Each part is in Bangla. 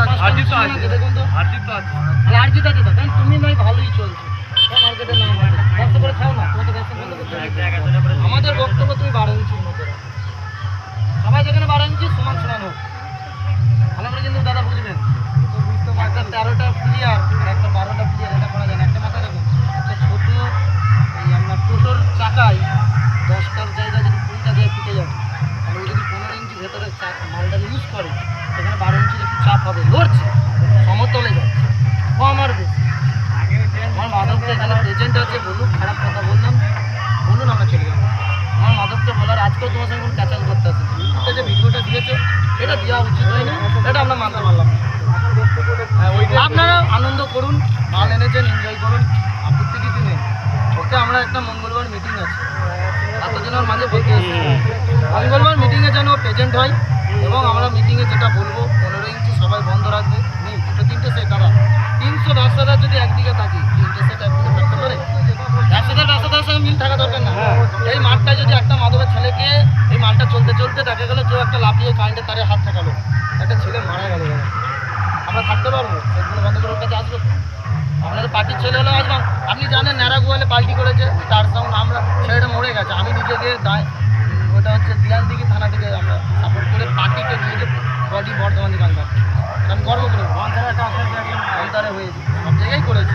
আচ্ছা, পাঁচটা ছিল না যে দেখুন তো। তাহলে আর জিত আছে সবাই যেখানে বারো ইঞ্চি সমান ভালো করে কিন্তু দাদা বুঝবেন একটা তেরোটা প্লেয়ার একটা বারোটা প্লেয়ার এটা করা যায় একটা মাথা রাখুন একটা ছোট টোটোর চাকায় দশটার জায়গায় যদি কুড়িটা দিয়ে ফুটে যাবে তাহলে যদি পনেরো ইঞ্চি ভেতরে মালটা ইউজ করে সেখানে বারো ইঞ্চির একটু চাপ হবে। লড়ছে সমতলে যাচ্ছে। কম আর বেশি আমার মাধবকে এখানে প্রেজেন্ট আছে বলুক, খারাপ কথা বললাম। বলুন, আমরা চলে যাব। আমার মাধবকে বলার আজকেও তোমার সঙ্গে কোনো ক্যাচাল করতে আসে যে ভিডিওটা দিয়েছ, এটা দেওয়া উচিত হয়নি এটা আমরা মানতে পারলাম না। আপনারা আনন্দ করুন, মাল এনেছেন এনজয় করুন। আপত্তি কিছু নেই। ওকে, আমরা একটা মঙ্গলবার মিটিং আছে। এতদিনের মাঝে বলতে মঙ্গলবার মিটিংয়ে যেন প্রেজেন্ট হয় এবং আমরা মিটিংয়ে যেটা বলব পনেরো ইঞ্চি সবাই বন্ধ রাখবে। নেই দুটো তিনটে সেট আবার। তিনশো ব্যবসাদার যদি একদিকে থাকি তিনটে সেট একদিকে থাকতে পারে? ব্যবসাদার ব্যবসাদার সঙ্গে মিল থাকা দরকার না। এই মাঠটা যদি একটা মাধবের ছেলেকে এই মাঠটা চলতে চলতে দেখা গেলো কেউ একটা লাফিয়ে কারেন্টের তারে হাত ঠেকালো। একটা ছেলে মারা গেল। আমরা থাকতে পারব? সেগুলো বন্ধ করে কাছে আসব। আপনাদের পার্টির ছেলে হলে আসলাম আপনি জানেন ন্যাড়া গোয়ালে পাল্টি করেছে তার সাউন্ড আমরা ছেলেটা মরে গেছে। আমি নিজে গিয়ে দায় ওটা হচ্ছে দিয়াল দিঘি থানা থেকে আমরা করে পার্টিকে নিয়ে গিয়ে বডি বর্ধমান গানটা। কারণ গর্ব করে অন্তরে হয়েছে সব জায়গায় করেছি।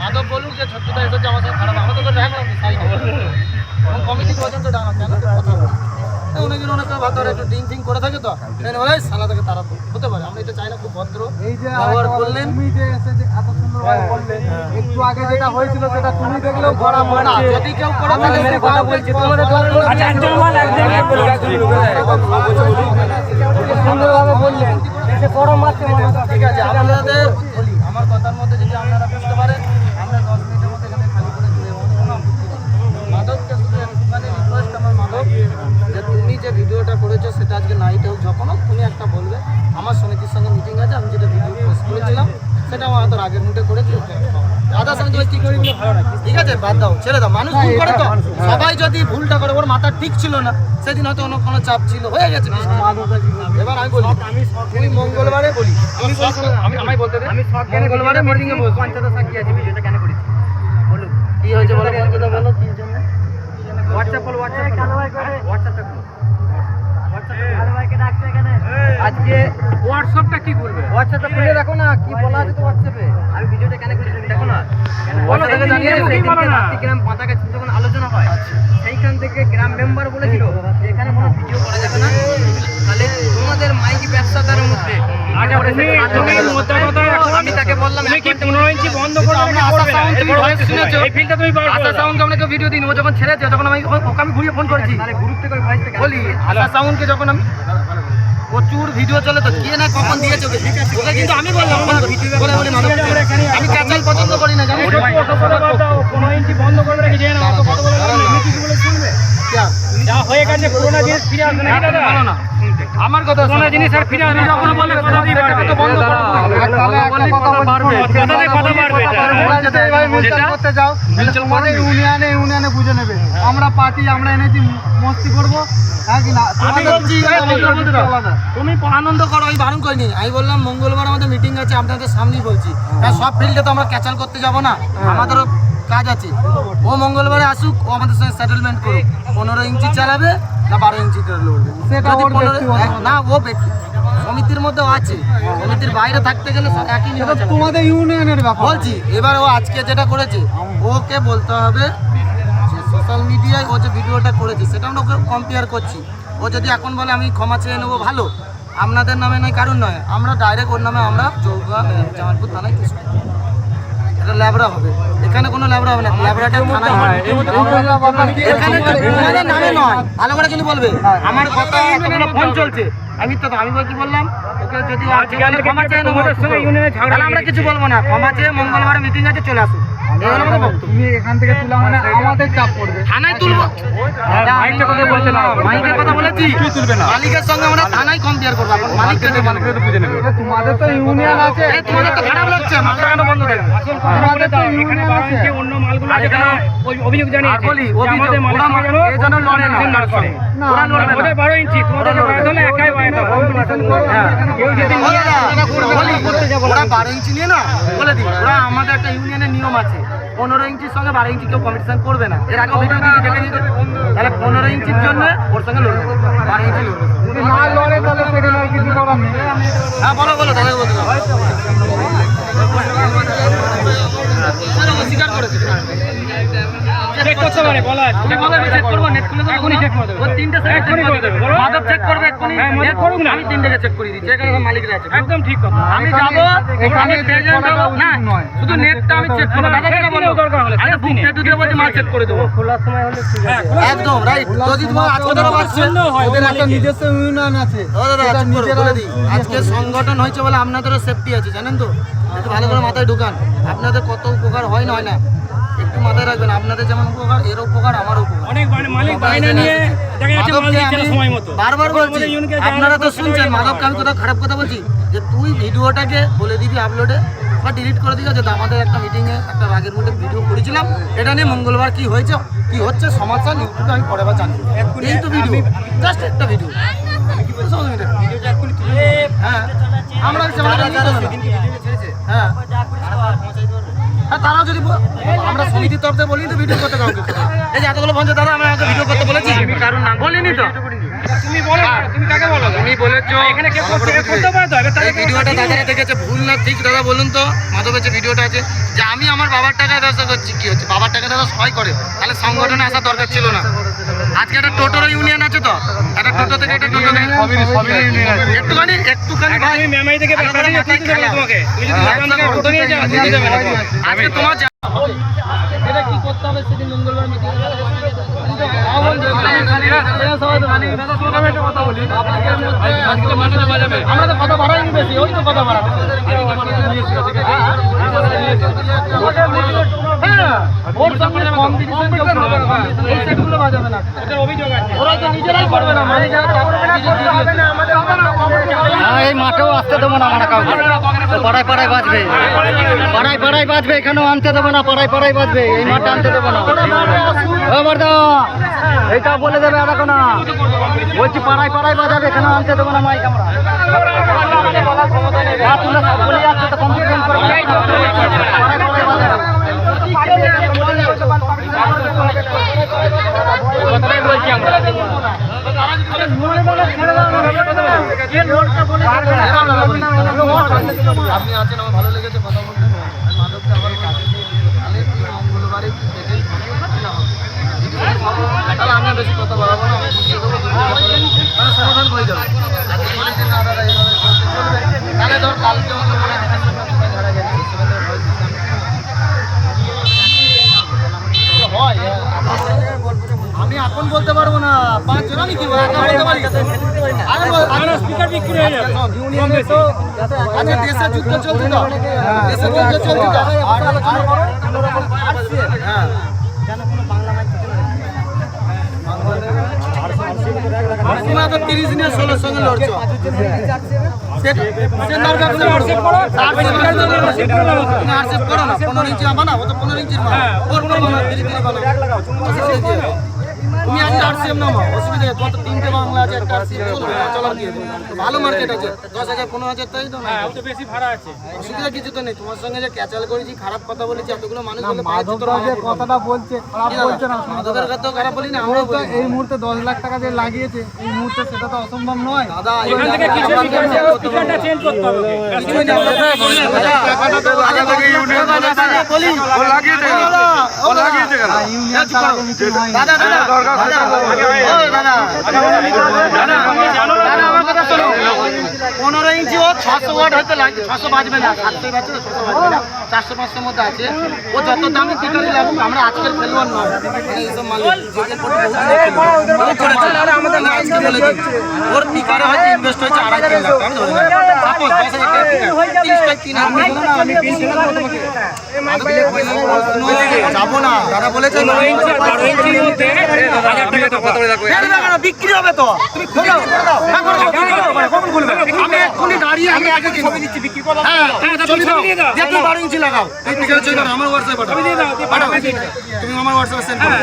মাধব বলুক যে ছত্রতা এসেছে আমার সাথে, খারাপ আমাদের তো দেখা রাখলাম কমিটি পর্যন্ত ডাকা কেন কথা বলে অনেকদিন অনেক ভাত একটু ডিং ফিং করে থাকে তো বলে? সালা থেকে তারা হতে পারে আমরা এটা চাই না খুব ভদ্র এই যে ব্যবহার করলেন। তুমি যে এসে যে এত সুন্দর ভাবে বললে একটু আগে যেটা হয়েছিল সেটা তুমি দেখলেও ধরা পড়ে। না, যদি কেউ করে থাকে সে কথা বলছে তোমাদের আচ্ছা একজন বল একজন সুন্দরভাবে বললেন এসে গরম মারছে ঠিক আছে আপনাদের আমার কথার মধ্যে যদি আপনারা বুঝতে পারেন আজকে নাইট হোক যখন হোক তুমি একটা বলবে। আমার সমিতির সঙ্গে মিটিং আছে আমি যেটা ভিডিও পোস্ট করেছিলাম সেটা আমার হাতের আগের মুঠে করেছি দাদার সঙ্গে তুমি কি করি ঠিক আছে বাদ দাও ছেড়ে দাও। মানুষ ভুল করে তো। সবাই যদি ভুলটা করে ওর মাথা ঠিক ছিল না সেদিন হয়তো অন্য কোনো চাপ ছিল হয়ে গেছে এবার আমি বলি তুমি মঙ্গলবারে বলি। আমি আমি আমায় বলতে আমি মঙ্গলবারে মিটিং এ বসবো পঞ্চায়েত সাক্ষী আছে? ভিডিওটা কেন বলুন। কি হয়েছে বলো পঞ্চায়েত বলো কি জন্য? হোয়াটসঅ্যাপ বলো হোয়াটসঅ্যাপ হোয়াটসঅ্যাপটা আজকে হোয়াটসঅ্যাপটা কি করবে? হোয়াটসঅ্যাপটা খুলে দেখো না কি বলা আছে তো হোয়াটসঅ্যাপে আমি ভিডিওটা কেন করেছি দেখো না। হোয়াটসঅ্যাপে জানিয়ে বলো না। রাত্রি গ্রাম পাতাগাছি যখন আলোচনা হয় সেইখান থেকে গ্রাম মেম্বার বলেছিল এখানে কোনো ভিডিও করা যাবে না। তাহলে তোমাদের মাইকি ব্যবসাদারের মধ্যে আচ্ছা আমি তাকে বললাম বন্ধ করে ভিডিও দিন ও যখন ছেড়েছে তখন আমি ওকে আমি ঘুরিয়ে ফোন করেছি। বলি আশা সাউন্ডকে যখন আমি প্রচুর ভিডিও চলে তো কে না কখন দিয়েছে ওকে? কিন্তু আমি বললাম আমার বলে বলে মাধব আমি ক্যাচাল পছন্দ করি না জানিস ওটা অত বড় কথা, ও পনেরো ইঞ্চি বন্ধ করে রেখে যায় না অত কথা বলে লাভ নেই। কিছু বলে শুনবে যা। হয়ে গেছে পুরোনো জিনিস ফিরে আসবে নাকি দাদা? না। আমার কথা জিনিস আর ফিরে আসবে যখন বললে কথা দিয়ে তাহলে একটা কথা। কথাতে কথা করতে যাও। তোমাদের ইউনিয়নে ইউনিয়নে বুঝে নেবে। আমরা পার্টি আমরা এনেছি মস্তি করব। হ্যাঁ। তুমি আনন্দ করো আমি বারণ করিনি। আমি বললাম মঙ্গলবার আমাদের মিটিং আছে আপনাদের সামনেই বলছি। হ্যাঁ সব ফিল্ডে তো আমরা ক্যাচাল করতে যাব না। আমাদেরও কাজ আছে। ও মঙ্গলবারে আসুক ও আমাদের সঙ্গে সেটেলমেন্ট করুক। পনেরো ইঞ্চি চালাবে না বারো ইঞ্চি লড়বে সেটা ওর না ও ব্যক্তি। সমিতির মধ্যেও আছে। সমিতির বাইরে থাকতে গেলে একই। তোমাদের ইউনিয়নের ব্যাপার। বলছি এবার ও আজকে যেটা করেছে ওকে বলতে হবে যে সোশ্যাল মিডিয়ায় ও যে ভিডিওটা করেছে সেটা আমরা ওকে কম্পেয়ার করছি। ও যদি এখন বলে আমি ক্ষমা চেয়ে নেব ভালো। আপনাদের নামে নয় কারণ নয়। আমরা ডাইরেক্ট ওর নামে আমরা চৌকা জামালপুর থানায় কেস করব। এটা ল্যাবরা হবে। এখানে কোনো ল্যাবরা হবে না। ল্যাবরাটা থানায় হবে। এখানে নামে নয় ভালো করে কিন্তু বলবে। আমার কথা এখনও ফোন চলছে। আমি তো আমি কি বললাম ওকে যদি ক্ষমা চাই নেব। তোমাদের সঙ্গে ইউনিয়নে ঝগড়া আমরা কিছু বলব না। ক্ষমা চেয়ে মঙ্গলবার মিটিং আছে চলে আসুন। তুমি এখান থেকে তুলা মানে আমাদের চাপ পড়বে। থানায় তুলবো? মাইকটা কথা বলছে না। মালিকের কথা বলেছি। মালিকের সঙ্গে আমরা থানায় কম্পেয়ার করব। এখন মালিককে দেবো। না। এ, তোমাদের তো ইউনিয়ন আছে। তোমাদের তো খারাপ লাগছে। মাথা কেন বন্ধ থাকবে আসল কথা বলে দাও এখানে অন্য মালগুলো আছে কেন ওই অভিযোগ জানিয়েছে আর বলি, অভিযোগ, ওরা মালিক মা- লড়ে না। কন্ডিশন দাঁড় করে। না, ওরা লড়বে না। ওদের বারো ইঞ্চি তোমাদের বাড়াতে হলে একাই বাড়াতে হবে। কেউ যদি নিয়ে দাদা, বলি, করতে যাব ওরা বারো ইঞ্চি নিয়ে না বলে দিই ওরা আমাদের একটা ইউনিয়নের নিয়ম আছে। পনেরো ইঞ্চির সঙ্গে বারো ইঞ্চি কেউ কম্পিটিশন করবে না। এর আগে ভিডিও দিয়ে দেখে নিতে তাহলে পনেরো ইঞ্চির জন্য ওর সঙ্গে লড়বে। বারো ইঞ্চি লড়বে। হ্যাঁ বলো বলো তাহলে বলতে একদম ঠিক কথা। আমি যাব আমি। শুধু নেটটা আমি চেক করব। দরকার হলে, একদম রাইট যদি তোমার আজকে ওদের একটা নিজস্ব ইউনিয়ন আছে। সংগঠন হয়েছে বলে আপনাদেরও সেফটি আছে জানেন তো? একটু ভালো করে মাথায় ঢুকান। আপনাদের কত উপকার হয় না হয় না। একটু মাথায় রাখবেন আপনাদের যেমন উপকার এর উপকার আমার উপকার। অনেক মালিক বাইনা নিয়ে বারবার বলছি আপনারা তো শুনছেন পারে, মাধবকে আমি কোথাও খারাপ কথা বলছি যে তুই ভিডিওটাকে বলে দিবি আপলোডে বা ডিলিট করে দিবি যে আমাদের একটা মিটিংয়ে একটা রাগের মধ্যে ভিডিও করেছিলাম এটা নিয়ে মঙ্গলবার কি হয়েছে কি হচ্ছে সমাচার ইউটিউবে আমি পরে বা জানি এই তো ভিডিও জাস্ট একটা ভিডিও হ্যাঁ আমরা হ্যাঁ। তারাও যদি আমরা সমিতির তরফে বলি তো ভিডিও করতে কাউকে। এই যে এতগুলো পঞ্চায়েত দাদা, আমরা ভিডিও করতে বলেছি। কারণ না বলিনি তো? তুমি কাকে বলো তুমি বলেছ এখানে কেউ করতে করতে পারে তো এই ভিডিওটা দাদারা দেখেছে ভুল না ঠিক দাদা বলুন তো মাধবের যে ভিডিওটা আছে যে আমি আমার বাবার টাকায় ব্যবসা করছি কি হচ্ছে? বাবার টাকা দাদা সবাই করে তাহলে সংগঠনে আসার দরকার ছিল না। আজকে একটা টোটোর ইউনিয়ন আছে তো একটা টোটো থেকে একটা টোটো থেকে একটুখানি একটুখানি থেকে। তোমাকে। নিয়ে যাও আজকে তোমার যা- কি করতে হবে সেদিন মঙ্গলবার মিটিং এই মাঠেও আসতে দেবো না আমরা কাউকে। পাড়ায় পাড়ায় বাঁচবে পাড়ায় পাড়ায় বাঁচবে এখানেও আনতে দেবো না, পাড়ায় পাড়ায় বাঁচবে এই মাঠে আনতে দেবো না। এইটা বলে দেবে আর না। বলছি, পাড়ায় পাড়ায় বাজাবে এখানে আনতে দেবো না মাইক আমরা। আপনি আছেন, আমার ভালো লেগেছে, কথা বলতে আমি মাধবকে আবার কাছে তাহলে মঙ্গলবারে ডেটে আমি বুঝিয়ে। মানে হয়ে হয় হ্যাঁ। এখন বলতে পারব না পাঁচ জন আমি কি হয়ে আচ্ছা দেশের যুদ্ধ চলছে তো দেশের যুদ্ধ চলছে আলোচনা করো হ্যাঁ তোমরা তো তিরিশ দিনের ষোলো সঙ্গে লড়ছো। পনেরো ইঞ্চি বানাও ও তো পনেরো ইঞ্চির মাল হ্যাঁ, পনেরো বানাও ধীরে ধীরে বানাও? তুমি একটা আরসিএম নামো অসুবিধা কি? তোমার তো তিনটে বাংলা আছে একটা আরসিএম চলবে চলার আছে? ভালো মার্কেট আছে দশ হাজার পনেরো হাজার তাই তো না হ্যাঁ তো বেশি ভাড়া আছে অসুবিধা কিছু তো নেই তোমার সঙ্গে যে ক্যাচাল করেছি খারাপ কথা বলেছি এতগুলো মানুষ বলে কথাটা বলছে খারাপ বলছে না মাধবের কথাও খারাপ বলি না আমরাও বলি এই মুহূর্তে দশ লাখ টাকা যে লাগিয়েছে এই মুহূর্তে সেটা তো অসম্ভব নয় দাদা এখান থেকে কিছু চেঞ্জ করতে হবে কিছুই না, দাদা, বলি না, দাদা। আগে থেকে ইউনিয়ন দাদা, দাদা, বলি। দাদা, ও দাদা। আর ইউনিয়ন তার আগে মিটিং হয়নি দাদা, দাদা, দাদা, ও দাদা, দাদা, দাদা, আমার কথা শোনো। পনেরো ইঞ্চি ও ছশো ওয়াট হয়তো লাগবে ছশো বাজবে না সাতশো বাজবে না ছশো বাজবে না চারশো পাঁচশোর মধ্যে আছে ও যত দামি টিকারি লাগুক আমরা আজকের খেলোয়াড় নয় মানে এইসব মালিক ওর টিকারে হয়তো ইনভেস্ট হয়েছে আড়াই তিন লাখ আমি ধরে নিই। দশ হাজার টাকা টিকা। তিরিশটায় তিন আমি যাব না দাদা বলেছে টাকা। বিক্রি হবে তো তুমি খোলো হ্যাঁ, করো, করো, কখন খুলবে? আমি এক্ষুনি দাঁড়িয়ে আমি আগে ছবি দিচ্ছি বিক্রি করো হ্যাঁ হ্যাঁ, ছবি তুমি ছবি দিয়ে দাও। দিয়ে তুমি বারো ইঞ্চি লাগাও এই পিছনে ছবি দাও, আমার হোয়াটসঅ্যাপে পাঠাও ছবি দিয়ে দাও, পাঠাও, তুমি আমার হোয়াটসঅ্যাপে সেন্ড করো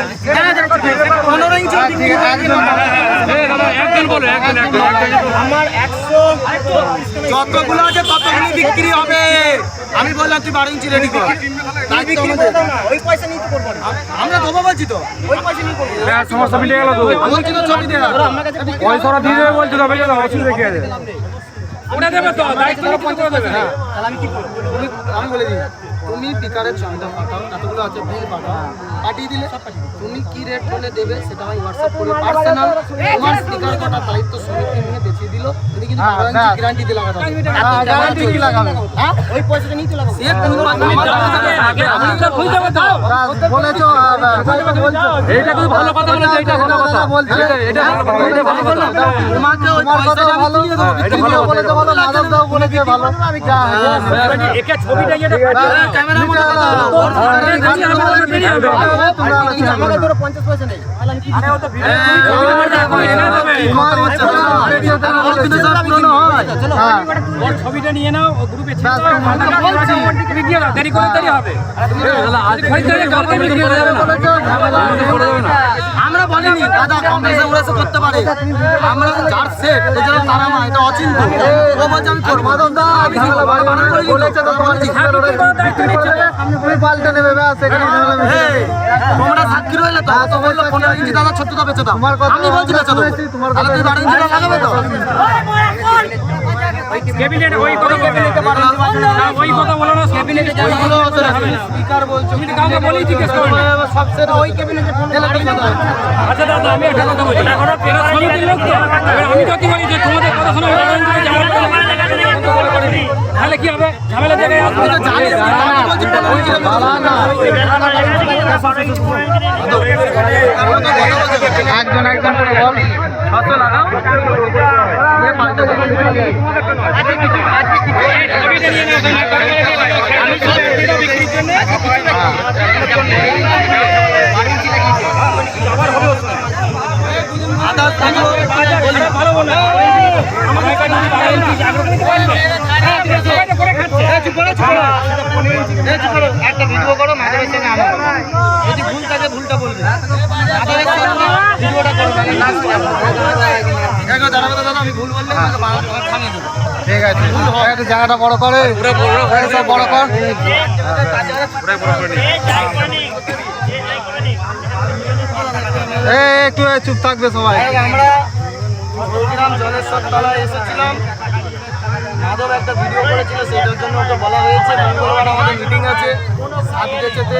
পনেরো ইঞ্চি বিক্রি এই একজন বলো, একজন, একজন, একজন। আমার একশো যতগুলো আছে ততগুলো বিক্রি হবে আমি বললাম তুই বারো ইঞ্চি রেডি কর তাই বিক্রি করে না ওই পয়সা নিয়ে তো না আমরা দেবো বলছি তো ওই পয়সা নিয়ে করব হ্যাঁ, সমস্যা গেল তো। বলছি তো ছবি দিয়ে পয়সাটা দিয়ে দেবে বলছো অসুবিধা কি আছে ওটা দেবে তো দায়িত্ব করে দেবে। হ্যাঁ আমি কি করব? আমি বলে দিই। তুমি পিকারের ছবিটা পাঠাও কতগুলো আছে বিল পাঠাও পাঠিয়ে দিলে তুমি কি রেট বলে দেবে সেটা আমি হোয়াটসঅ্যাপ করে পার্সোনাল তোমার স্পিকার কটা দায়িত্ব সমিতি নিয়ে দেখিয়ে দিল। তুমি কিন্তু গ্যারান্টি দিয়ে লাগাতে গ্যারান্টি কি লাগাবে। হ্যাঁ ওই পয়সাটা নিয়ে তো লাগাবে সে আমি তো খুঁজে দেবো তো বলেছ এইটা খুব ভালো কথা বলেছে এইটা ভালো কথা এটা- এটা ভালো কথা এটা ভালো কথা তোমাকে ওই পয়সাটা আমি তুলে দেবো এটা ভালো কথা। বলেছে ভালো। মাধব দাও বলেছে ভালো। আমি একে ছবিটা যেটা মনে ছবিটা নিয়ে নাও গ্রুপে দেরি করে দেরি হবে আমরা বলিনি দাদা কম বেশি করতে পারে আমরা যার সেট এছাড়া তারা মা এটা অচিন্ত ও বলছে আমি করব তুমি পাল্টে নেবে ব্যাস এখানে তোমরা সাক্ষী রইলে তো তো বলল পনেরো ইঞ্চি দাদা ছোট্ট দাও বেচে দাও। আমি বলছি বেচে দেবো তাহলে তুই বারো ইঞ্চি লাগাবে তো? তুমি হয়? আচ্ছা তাহলে কি হবে? ঝামেলা জায়গায় একজন একজন করে বল ছশো লাগাও ভালো বলে আমার একটা ভিডিও করো মাধবের সঙ্গে আনো যদি ভুল থাকে ভুলটা বলবে। মাধবের সঙ্গে ভিডিওটা করো দেখো দাঁড়াবে আমি ভুল বললে আমাকে বারো টাকা থামিয়ে দেবো। ঠিক আছে। একটু জায়গাটা বড় করে। সব বড় কর। একটু চুপ থাকবে সবাই। আমরা জলেশ্বর তলায় এসেছিলাম। মাধব একটা ভিডিও করেছিল সেটার জন্য ওকে বলা হয়েছে। মঙ্গলবার আমাদের মিটিং আছে সাত গেছেতে।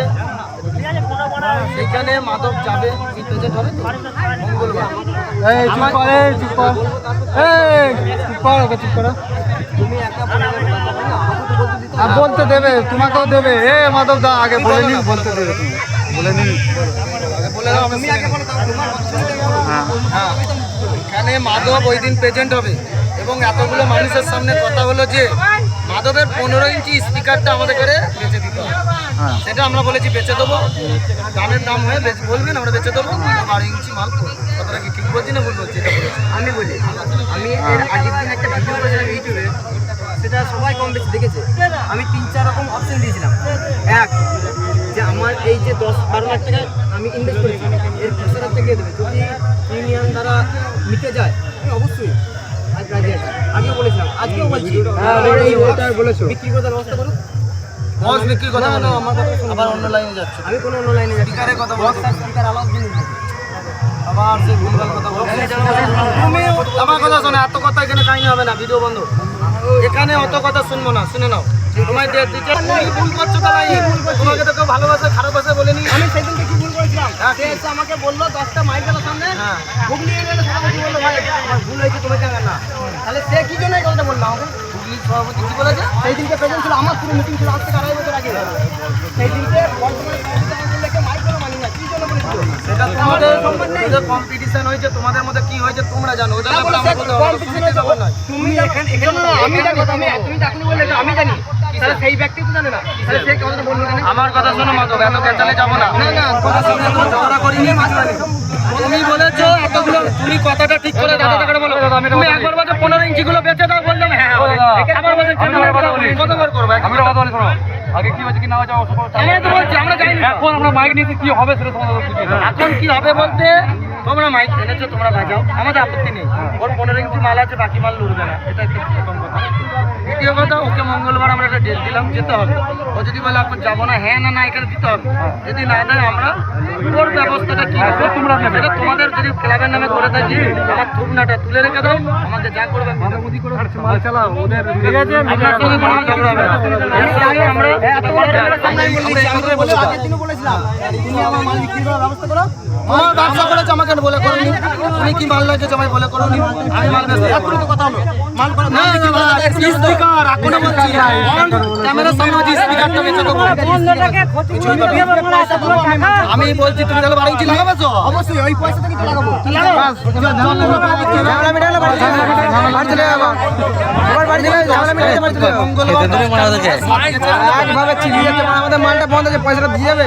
সেখানে মাধব যাবে কি হবে তো? মঙ্গলবার। এই চুপ কর চুপ কর। এই চুপ কর ওকে চুপ করো। তুমি একা আর বলতে দেবে তোমাকেও দেবে। এ মাধব দা আগে বলে নি বলতে দেবে তুমি। বলে নি হ্যাঁ। এখানে মাধব ওই দিন প্রেজেন্ট হবে। এবং এতগুলো মানুষের সামনে কথা হলো যে মাধবের পনেরো ইঞ্চি স্পিকারটা আমাদের করে বেচে দিতে হবে। সেটা আমরা বলেছি বেঁচে দেবো। দামের দাম হয়ে বলবেন আমরা বেচে দেবো। বারো ইঞ্চি মাল। কথাটা কি ঠিক বলছি না ভুল বলছি? এটা বলেছি। আমি বলি আমি এর আগের দিন একটা ভিডিও করেছিলাম ইউটিউবে সেটা সবাই কম বেশি দেখেছে। আমি তিন চার রকম অপশন দিয়েছিলাম। এক যে আমার এই যে দশ বারো লাখ টাকা আমি ইনভেস্ট করেছি এর খসড়া থেকে দেবে যদি ইউনিয়ন দ্বারা নিতে যায় অবশ্যই আগেও বলেছিলাম আজকেও বলছি। বিক্রি করে ব্যবস্থা করুন। বস বিক্রির কথা বলো। আবার অন্য লাইনে যাচ্ছে। আমি কোনো অন্য লাইনে যাচ্ছি স্পিকারের কথা বলো। স্পিকার আলাদা জিনিস আবার সে ভুলভাল কথা বলছে তুমি আমার কথা শোনো এত কথা এখানে কাহিনী হবে না ভিডিও বন্ধ। এখানে অত কথা শুনব না শুনে নাও। তোমায় দিয়ে তুমি ভুল করছ তো নাই তোমাকে তো কেউ ভালোবাসে খারাপ ভাষা বলেনি। আমি সেদিনকে কি ভুল করেছিলাম? হ্যাঁ, সে এসে আমাকে বলল দশটা মাইল গেল সামনে হ্যাঁ। বুক নিয়ে গেলে সভাপতি বলল ভাই আমার ভুল হয়েছে না। তাহলে সে কি জন্য এই কথাটা বলল আমাকে? পুলিশ সভাপতি কি বলেছে? সেই দিনকে প্রেজেন্ট ছিল আমার পুরো মিটিং ছিল আজ থেকে আড়াই বছর আগে। সেই দিনকে বর্তমানে কম্পিটিশন হয়েছে তোমাদের মধ্যে কি হয়েছে তোমরা জানো। ওটা ব্যাপারে আমরা বলতে পারব না, শুনতে যাব তুমি এখানে এখানে আমি জানি তুমি তুমি তখন বললে আমি জানি। সেই ব্যক্তি তো জানে না। সেই কথাটা বলল আমার কথা শোনো মাধব এত ক্যাচালে যাব না। না না কথা শুনে ঝগড়া করিনি মাঝখানে তুমি বলেছ এতগুলো তুমি কথাটা ঠিক করে দাদা করে বলো তুমি একবার বলছো পনেরো ইঞ্চি গুলো বেঁচে দাও বললাম হ্যাঁ ও দাদা, আবার বলছো। কতবার করব? আমি কথা বলি আগে কি হয়েছে কি না হয়েছে আমার তো বলছি আমরা জানি এখন আমরা মাইক নিয়েছি কি হবে সেটা তোমাদের এখন কি হবে বলতে? তোমরা মাইক এনেছো তোমরা বাজাও আমাদের আপত্তি নেই ওর পনেরো ইঞ্চি মাল আছে বাকি মাল লুড়বে না এটা একটা প্রথম কথা দ্বিতীয় কথা ওকে মঙ্গলবার আমরা একটা ডেট দিলাম যেতে হবে ও যদি বলে এখন যাব না হ্যাঁ না না এখানে দিতে হবে যদি না দেয় আমরা ওর ব্যবস্থাটা কি হবে তোমরা সেটা তোমাদের যদি ক্লাবের নামে করে থাকি আমার থুবনাটা তুলে রেখে দাও আমাকে যা করবে মাল চালাও ওদের ঠিক আছে আপনার সঙ্গে কোনো ঝগড়া হবে আমরা আগের আমাকে বলে করনি। তুমি কি মাল লাগছে আমায় বলে করনি? আমি মাল বেচতে যাব। কথা হলো মাল করা না স্পিকার এখনও বলছি। ক্যামেরার সামনে বলছি স্পিকারটা বেঁচে দেবো আমি বলছি তুমি তাহলে বাড়ি উঠি লাগাবে তো? অবশ্যই ওই পয়সা থেকে লাগাবো ঝামেলা মেটালে বাড়ি চলে যাব। বাড়ি চলে যাব। আবার বাড়ি চলে যাব, ঝামেলা মেটালে বাড়ি চলে যাব। একভাবে চিনিয়ে যাচ্ছে মানে আমাদের মালটা বন্ধ আছে পয়সাটা দিয়ে যাবে।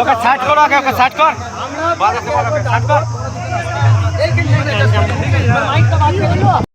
ওকে সাইড করো আগে ওকে সাইড কর। মাইকটা বাজে